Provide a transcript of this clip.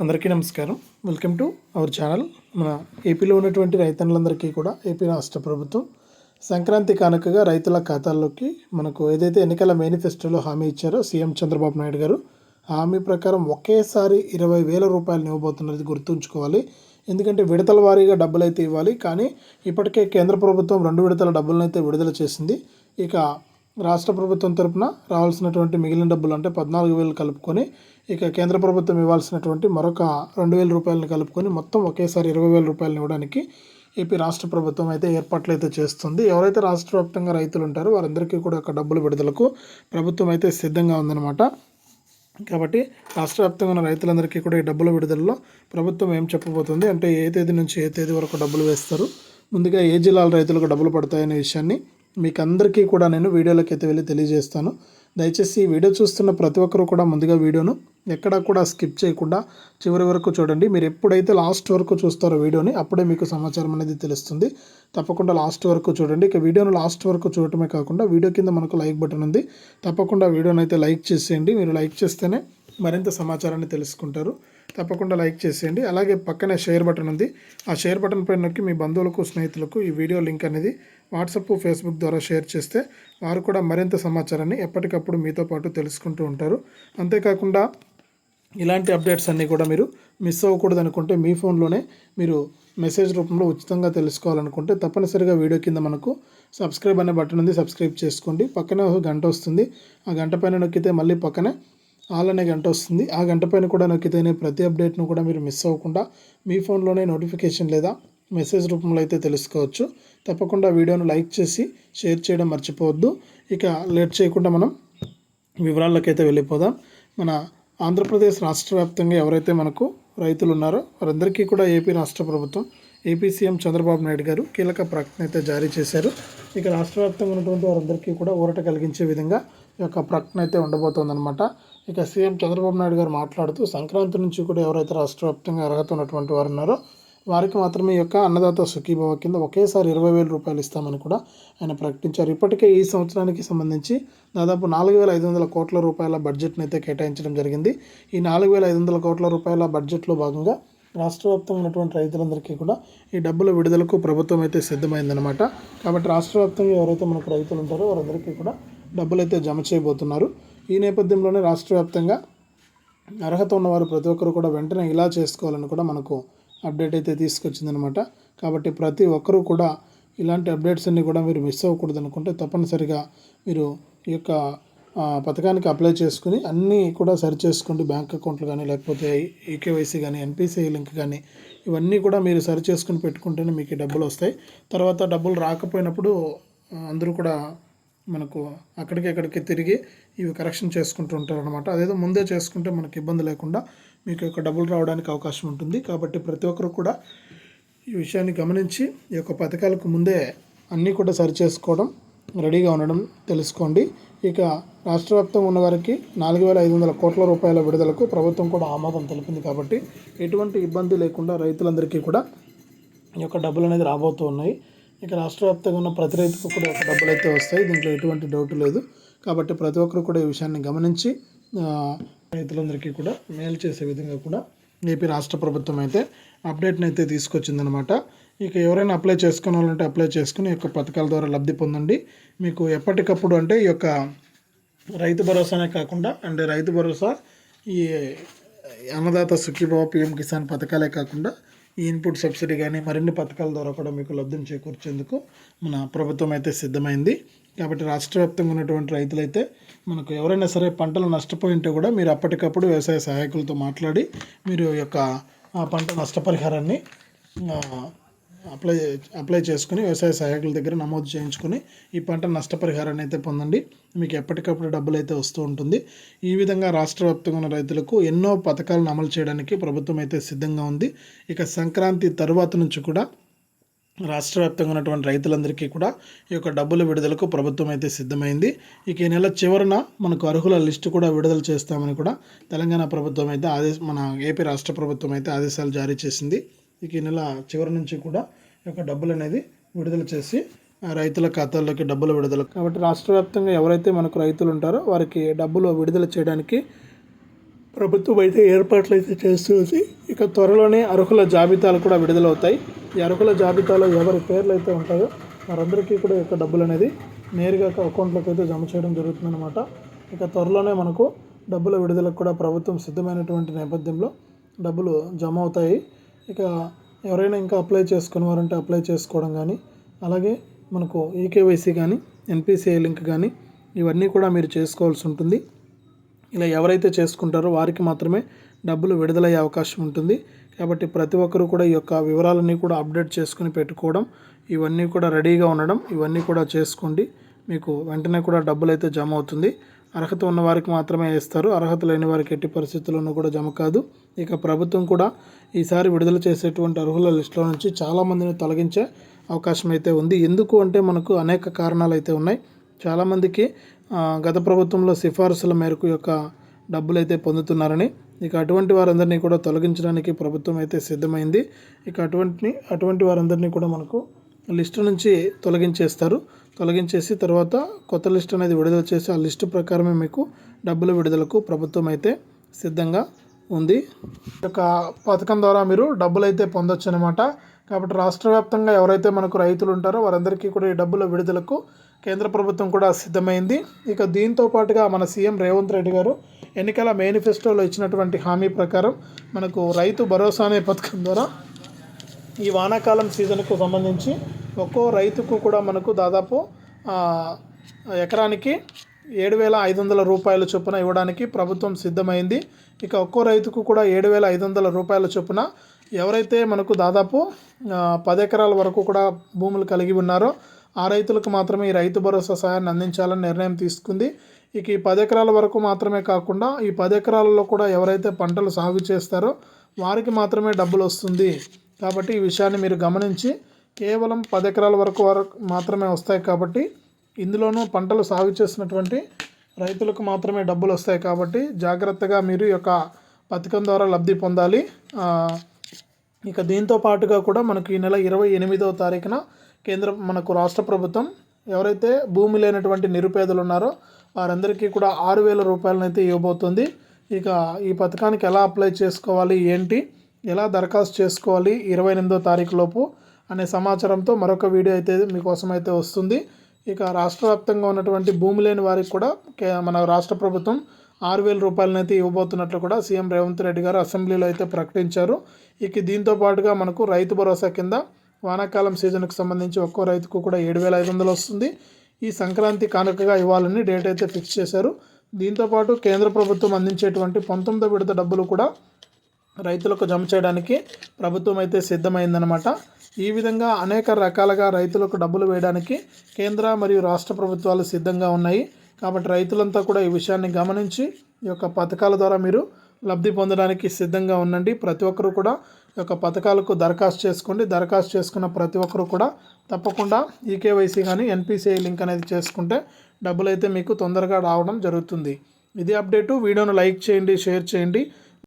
అందరికీ నమస్కారం. Welcome to our channel మన ఏపీలో ఉన్నటువంటి రైతన్నులందరికీ కూడా ఏపీ రాష్ట్ర ప్రభుత్వం సంక్రాంతి కానుకగా రైతుల ఖాతాల్లోకి మనకు ఏదైతే ఎన్నికల మేనిఫెస్టోలో హామీ ఇచ్చారో సీఎం చంద్రబాబు నాయుడు గారు హామీ ప్రకారం ఒకేసారి ఇరవై వేల రూపాయలు ఇవ్వబోతున్నది గుర్తుంచుకోవాలి. ఎందుకంటే విడతల వారీగా డబ్బులు అయితే ఇవ్వాలి కానీ ఇప్పటికే కేంద్ర ప్రభుత్వం రెండు విడతల డబ్బులను అయితే విడుదల చేసింది. ఇక రాష్ట్ర ప్రభుత్వం తరపున రావాల్సినటువంటి మిగిలిన డబ్బులు అంటే పద్నాలుగు వేలు కలుపుకొని ఇక కేంద్ర ప్రభుత్వం ఇవ్వాల్సినటువంటి మరొక రెండు వేల రూపాయలను కలుపుకొని మొత్తం ఒకేసారి ఇరవై వేల రూపాయలను ఇవ్వడానికి ఏపీ రాష్ట్ర ప్రభుత్వం అయితే ఏర్పాట్లు అయితే చేస్తుంది. ఎవరైతే రాష్ట్ర వ్యాప్తంగా రైతులు ఉంటారో వారందరికీ కూడా ఒక డబ్బులు విడుదలకు ప్రభుత్వం అయితే సిద్ధంగా ఉందన్నమాట. కాబట్టి రాష్ట్ర వ్యాప్తంగా ఉన్న రైతులందరికీ కూడా ఈ డబ్బుల విడుదలలో ప్రభుత్వం ఏం చెప్పబోతుంది? అంటే ఏ తేదీ నుంచి ఏ తేదీ వరకు డబ్బులు వేస్తారు? ముందుగా ఏ జిల్లాల రైతులకు డబ్బులు పడతాయనే విషయాన్ని మీకు అందరికీ కూడా నేను వీడియోలోకి అయితే వెళ్ళి తెలియజేస్తాను. దయచేసి ఈ వీడియో చూస్తున్న ప్రతి ఒక్కరు కూడా ముందుగా వీడియోను ఎక్కడ కూడా స్కిప్ చేయకుండా చివరి వరకు చూడండి. మీరు ఎప్పుడైతే లాస్ట్ వరకు చూస్తారో వీడియోని అప్పుడే మీకు సమాచారం అనేది తెలుస్తుంది. తప్పకుండా లాస్ట్ వరకు చూడండి. ఇక వీడియోను లాస్ట్ వరకు చూడటమే కాకుండా వీడియో కింద మనకు లైక్ బటన్ ఉంది. తప్పకుండా వీడియోని అయితే లైక్ చేసేయండి. మీరు లైక్ చేస్తేనే మరింత సమాచారాన్ని తెలుసుకుంటారు. తప్పకుండా లైక్ చేసేయండి. అలాగే పక్కనే షేర్ బటన్ ఉంది. ఆ షేర్ బటన్ పైన నొక్కి మీ బంధువులకు స్నేహితులకు ఈ వీడియో లింక్ అనేది వాట్సాప్ ఫేస్బుక్ ద్వారా షేర్ చేస్తే వారు కూడా మరింత సమాచారాన్ని ఎప్పటికప్పుడు మీతో పాటు తెలుసుకుంటూ ఉంటారు. అంతేకాకుండా ఇలాంటి అప్డేట్స్ అన్నీ కూడా మీరు మిస్ అవ్వకూడదు అనుకుంటే మీ ఫోన్లోనే మీరు మెసేజ్ రూపంలో ఉచితంగా తెలుసుకోవాలనుకుంటే తప్పనిసరిగా వీడియో కింద మనకు సబ్స్క్రైబ్ అనే బటన్ ఉంది. సబ్స్క్రైబ్ చేసుకోండి. పక్కనే ఒక గంట వస్తుంది. ఆ గంట పైన నొక్కితే మళ్ళీ పక్కనే ఆల్ అనే గంట వస్తుంది. ఆ గంట పైన కూడా నొక్కితేనే ప్రతి అప్డేట్ను కూడా మీరు మిస్ అవ్వకుండా మీ ఫోన్లోనే నోటిఫికేషన్ లేదా మెసేజ్ రూపంలో అయితే తెలుసుకోవచ్చు. తప్పకుండా వీడియోను లైక్ చేసి షేర్ చేయడం మర్చిపోవద్దు. ఇక లేట్ చేయకుండా మనం వివరాల్లోకైతే వెళ్ళిపోదాం. మన ఆంధ్రప్రదేశ్ రాష్ట్ర వ్యాప్తంగా ఎవరైతే మనకు రైతులు ఉన్నారో వారందరికీ కూడా ఏపీ రాష్ట్ర ప్రభుత్వం ఏపీ సీఎం చంద్రబాబు నాయుడు గారు కీలక ప్రకటన అయితే జారీ చేశారు. ఇక రాష్ట్ర వ్యాప్తంగా ఉన్నటువంటి వారందరికీ కూడా ఊరట కలిగించే విధంగా ఈ యొక్క ప్రకటన అయితే ఉండబోతోందనమాట ఇక సీఎం చంద్రబాబు నాయుడు గారు మాట్లాడుతూ సంక్రాంతి నుంచి కూడా ఎవరైతే రాష్ట్ర వ్యాప్తంగా అర్హత ఉన్నటువంటి వారు ఉన్నారో వారికి మాత్రమే యొక్క అన్నదాత సుఖీభవ కింద ఒకేసారి ఇరవై వేల రూపాయలు ఇస్తామని కూడా ఆయన ప్రకటించారు. ఇప్పటికే ఈ సంవత్సరానికి సంబంధించి దాదాపు నాలుగు వేల ఐదు వందల కోట్ల రూపాయల బడ్జెట్ను అయితే కేటాయించడం జరిగింది. ఈ నాలుగు వేల ఐదు వందల కోట్ల రూపాయల బడ్జెట్లో భాగంగా రాష్ట్ర వ్యాప్తంగా ఉన్నటువంటి రైతులందరికీ కూడా ఈ డబ్బుల విడుదలకు ప్రభుత్వం అయితే సిద్ధమైందనమాట కాబట్టి రాష్ట్ర వ్యాప్తంగా ఎవరైతే మనకు రైతులు ఉంటారో వారందరికీ కూడా డబ్బులు అయితే జమ చేయబోతున్నారు. ఈ నేపథ్యంలోనే రాష్ట్ర వ్యాప్తంగా అర్హత ఉన్నవారు ప్రతి ఒక్కరు కూడా వెంటనే ఇలా చేసుకోవాలని కూడా మనకు అప్డేట్ అయితే తీసుకొచ్చిందనమాట. కాబట్టి ప్రతి ఒక్కరూ కూడా ఇలాంటి అప్డేట్స్ అన్నీ కూడా మీరు మిస్ అవ్వకూడదు అనుకుంటే తప్పనిసరిగా మీరు ఈ యొక్క పథకానికి అప్లై చేసుకుని అన్నీ కూడా సరి చేసుకోండి. బ్యాంక్ అకౌంట్లు కానీ లేకపోతే ఈకేవైసీ కానీ ఎన్పిసిఐ లింక్ కానీ ఇవన్నీ కూడా మీరు సరి చేసుకుని పెట్టుకుంటేనే మీకు డబ్బులు వస్తాయి. తర్వాత డబ్బులు రాకపోయినప్పుడు అందరూ కూడా మనకు అక్కడికి అక్కడికి తిరిగి ఇవి కరెక్షన్ చేసుకుంటూ ఉంటారు అనమాట అదేదో ముందే చేసుకుంటే మనకి ఇబ్బంది లేకుండా మీకు యొక్క డబ్బులు రావడానికి అవకాశం ఉంటుంది. కాబట్టి ప్రతి ఒక్కరు కూడా ఈ విషయాన్ని గమనించి ఈ యొక్క పథకాలకు ముందే అన్నీ కూడా సరి చేసుకోవడం రెడీగా ఉండడం తెలుసుకోండి. ఇక రాష్ట్ర వ్యాప్తంగా ఉన్న వారికి నాలుగు వేల ఐదు వందల కోట్ల రూపాయల విడుదలకు ప్రభుత్వం కూడా ఆమోదం తెలిపింది. కాబట్టి ఎటువంటి ఇబ్బంది లేకుండా రైతులందరికీ కూడా ఈ యొక్క డబ్బులు అనేది రాబోతూ ఉన్నాయి. ఇక రాష్ట్ర వ్యాప్తంగా ఉన్న ప్రతి రైతుకు కూడా ఒక డబ్బులు అయితే వస్తాయి. దీంట్లో ఎటువంటి డౌట్ లేదు. కాబట్టి ప్రతి ఒక్కరు కూడా ఈ విషయాన్ని గమనించి రైతులందరికీ కూడా మేలు చేసే విధంగా కూడా ఏపీ రాష్ట్ర ప్రభుత్వం అయితే అప్డేట్ని అయితే తీసుకొచ్చిందనమాట ఇక ఎవరైనా అప్లై చేసుకోవాలంటే అప్లై చేసుకుని ఈ యొక్క పథకాల ద్వారా లబ్ధి పొందండి. మీకు ఎప్పటికప్పుడు అంటే ఈ యొక్క రైతు భరోసానే కాకుండా అంటే రైతు భరోసా ఈ అన్నదాత సుఖీభావ పిఎం కిసాన్ పథకాలే కాకుండా ఈ ఇన్పుట్ సబ్సిడీ కానీ మరిన్ని పథకాల ద్వారా కూడా మీకు లబ్ధిని చేకూర్చేందుకు మన ప్రభుత్వం అయితే సిద్ధమైంది. కాబట్టి రాష్ట్ర వ్యాప్తంగా ఉన్నటువంటి రైతులైతే మనకు ఎవరైనా సరే పంటలు నష్టపోయి ఉంటే కూడా మీరు అప్పటికప్పుడు వ్యవసాయ సహాయకులతో మాట్లాడి మీరు యొక్క ఆ పంట నష్టపరిహారాన్ని అప్లై అప్లై చేసుకుని వ్యవసాయ సహాయకుల దగ్గర నమోదు చేయించుకుని ఈ పంట నష్టపరిహారాన్ని అయితే పొందండి. మీకు ఎప్పటికప్పుడు డబ్బులు అయితే వస్తూ ఉంటుంది. ఈ విధంగా రాష్ట్ర వ్యాప్తంగా ఉన్న రైతులకు ఎన్నో పథకాలను అమలు చేయడానికి ప్రభుత్వం అయితే సిద్ధంగా ఉంది. ఇక సంక్రాంతి తరువాత నుంచి కూడా రాష్ట్ర వ్యాప్తంగా ఉన్నటువంటి రైతులందరికీ కూడా ఈ యొక్క డబ్బుల విడుదలకు ప్రభుత్వం అయితే సిద్ధమైంది. ఇక ఈ నెల చివరన మనకు అర్హుల లిస్టు కూడా విడుదల చేస్తామని కూడా తెలంగాణ ప్రభుత్వం అయితే ఆదేశ మన ఏపీ రాష్ట్ర ప్రభుత్వం అయితే ఆదేశాలు జారీ చేసింది. ఇక ఈ నెల చివరి నుంచి కూడా ఈ యొక్క డబ్బులు అనేది విడుదల చేసి ఆ రైతుల ఖాతాల్లోకి డబ్బులు విడుదల కాబట్టి రాష్ట్ర వ్యాప్తంగా ఎవరైతే మనకు రైతులు ఉంటారో వారికి డబ్బులు విడుదల చేయడానికి ప్రభుత్వం అయితే ఏర్పాట్లు అయితే చేస్తుంది. ఇక త్వరలోనే అర్హుల జాబితాలు కూడా విడుదలవుతాయి. ఈ అర్హుల జాబితాలో ఎవరి పేర్లు అయితే ఉంటాయో వారందరికీ కూడా ఈ యొక్క డబ్బులు అనేది నేరుగా అకౌంట్లోకి అయితే జమ చేయడం జరుగుతుందన్నమాట. ఇక త్వరలోనే మనకు డబ్బుల విడుదలకు కూడా ప్రభుత్వం సిద్ధమైనటువంటి నేపథ్యంలో డబ్బులు జమ అవుతాయి. ఇక ఎవరైనా ఇంకా అప్లై చేసుకుని వారంటే అప్లై చేసుకోవడం కానీ అలాగే మనకు ఈకేవైసీ కానీ ఎన్పిసిఐ లింక్ కానీ ఇవన్నీ కూడా మీరు చేసుకోవాల్సి ఉంటుంది. ఇలా ఎవరైతే చేసుకుంటారో వారికి మాత్రమే డబ్బులు విడుదలయ్యే అవకాశం ఉంటుంది. కాబట్టి ప్రతి ఒక్కరూ కూడా ఈ యొక్క వివరాలన్నీ కూడా అప్డేట్ చేసుకుని పెట్టుకోవడం ఇవన్నీ కూడా రెడీగా ఉండడం ఇవన్నీ కూడా చేసుకోండి. మీకు వెంటనే కూడా డబ్బులు అయితే జమ అవుతుంది. అర్హత ఉన్న వారికి మాత్రమే వేస్తారు అర్హత లేని వారికి ఎట్టి పరిస్థితుల్లోనూ కూడా జమ కాదు. ఇక ప్రభుత్వం కూడా ఈసారి విడుదల చేసేటువంటి అర్హుల లిస్టులో నుంచి చాలామందిని తొలగించే అవకాశం అయితే ఉంది. ఎందుకు అంటే మనకు అనేక కారణాలు అయితే ఉన్నాయి. చాలామందికి గత ప్రభుత్వంలో సిఫార్సుల మేరకు యొక్క డబ్బులు అయితే పొందుతున్నారని ఇక అటువంటి వారందరినీ కూడా తొలగించడానికి ప్రభుత్వం అయితే సిద్ధమైంది. ఇక అటువంటి అటువంటి వారందరినీ కూడా మనకు లిస్టు నుంచి తొలగించేస్తారు. తొలగించేసి తర్వాత కొత్త లిస్ట్ అనేది విడుదల చేసి ఆ లిస్టు ప్రకారమే మీకు డబ్బుల విడుదలకు ప్రభుత్వం అయితే సిద్ధంగా ఉంది. ఈ యొక్క పథకం ద్వారా మీరు డబ్బులు అయితే పొందొచ్చు అనమాట కాబట్టి రాష్ట్ర వ్యాప్తంగా ఎవరైతే మనకు రైతులు ఉంటారో వారందరికీ కూడా ఈ డబ్బుల విడుదలకు కేంద్ర ప్రభుత్వం కూడా సిద్ధమైంది. ఇక దీంతో పాటుగా మన సీఎం రేవంత్ రెడ్డి గారు ఎన్నికల మేనిఫెస్టోలో ఇచ్చినటువంటి హామీ ప్రకారం మనకు రైతు భరోసా అనే పథకం ద్వారా ఈ వానాకాలం సీజన్కు సంబంధించి ఒక్కో రైతుకు కూడా మనకు దాదాపు ఎకరానికి ఏడు వేల ఐదు వందల రూపాయల చొప్పున ఇవ్వడానికి ప్రభుత్వం సిద్ధమైంది. ఇక ఒక్కో రైతుకు కూడా ఏడు వేల ఐదు వందల రూపాయల చొప్పున ఎవరైతే మనకు దాదాపు పది ఎకరాల వరకు కూడా భూములు కలిగి ఉన్నారో ఆ రైతులకు మాత్రమే ఈ రైతు భరోసా సహాయాన్ని అందించాలని నిర్ణయం తీసుకుంది. ఇక ఈ పది ఎకరాల వరకు మాత్రమే కాకుండా ఈ పది ఎకరాలలో కూడా ఎవరైతే పంటలు సాగు చేస్తారో వారికి మాత్రమే డబ్బులు వస్తుంది. కాబట్టి ఈ విషయాన్ని మీరు గమనించి కేవలం పది ఎకరాల వరకు వరకు మాత్రమే వస్తాయి కాబట్టి ఇందులోనూ పంటలు సాగు చేసినటువంటి రైతులకు మాత్రమే డబ్బులు వస్తాయి కాబట్టి జాగ్రత్తగా మీరు ఈ యొక్క పథకం ద్వారా లబ్ధి పొందాలి. ఇక దీంతో పాటుగా కూడా మనకు ఈ నెల ఇరవై ఎనిమిదవ తారీఖున కేంద్ర మనకు రాష్ట్ర ప్రభుత్వం ఎవరైతే భూమి లేనటువంటి నిరుపేదలు ఉన్నారో వారందరికీ కూడా ఆరు వేల రూపాయలనైతే ఇవ్వబోతుంది. ఇక ఈ పథకానికి ఎలా అప్లై చేసుకోవాలి ఏంటి ఎలా దరఖాస్తు చేసుకోవాలి ఇరవై ఎనిమిదో తారీఖు లోపు అనే సమాచారంతో మరొక వీడియో అయితే మీకోసం అయితే వస్తుంది. ఇక రాష్ట్ర వ్యాప్తంగా ఉన్నటువంటి భూమి లేని వారికి కూడా కే- మన రాష్ట్ర ప్రభుత్వం ఆరు వేల రూపాయలనైతే ఇవ్వబోతున్నట్లు కూడా సీఎం రేవంత్ రెడ్డి గారు అసెంబ్లీలో అయితే ప్రకటించారు. ఇక దీంతో పాటుగా మనకు రైతు భరోసా కింద వానాకాలం సీజన్కి సంబంధించి ఒక్కో రైతుకు కూడా ఏడు వేల ఐదు వందలు వస్తుంది. ఈ సంక్రాంతి కానుకగా ఇవ్వాలని డేట్ అయితే ఫిక్స్ చేశారు. దీంతోపాటు కేంద్ర ప్రభుత్వం అందించేటువంటి పంతొమ్మిదో విడత డబ్బులు కూడా రైతులకు జమ చేయడానికి ప్రభుత్వం అయితే సిద్ధమైందనమాట ఈ విధంగా అనేక రకాలుగా రైతులకు డబ్బులు వేయడానికి కేంద్ర మరియు రాష్ట్ర ప్రభుత్వాలు సిద్ధంగా ఉన్నాయి. కాబట్టి రైతులంతా కూడా ఈ విషయాన్ని గమనించి ఈ యొక్క పథకాల ద్వారా మీరు లబ్ధి పొందడానికి సిద్ధంగా ఉండండి. ప్రతి ఒక్కరూ కూడా ఈ యొక్క పథకాలకు దరఖాస్తు చేసుకోండి. దరఖాస్తు చేసుకున్న ప్రతి ఒక్కరూ కూడా తప్పకుండా ఈకేవైసీ కానీ ఎన్పిసిఐ లింక్ అనేది చేసుకుంటే డబ్బులు అయితే మీకు తొందరగా రావడం జరుగుతుంది. ఇది అప్డేటు. వీడియోను లైక్ చేయండి షేర్ చేయండి.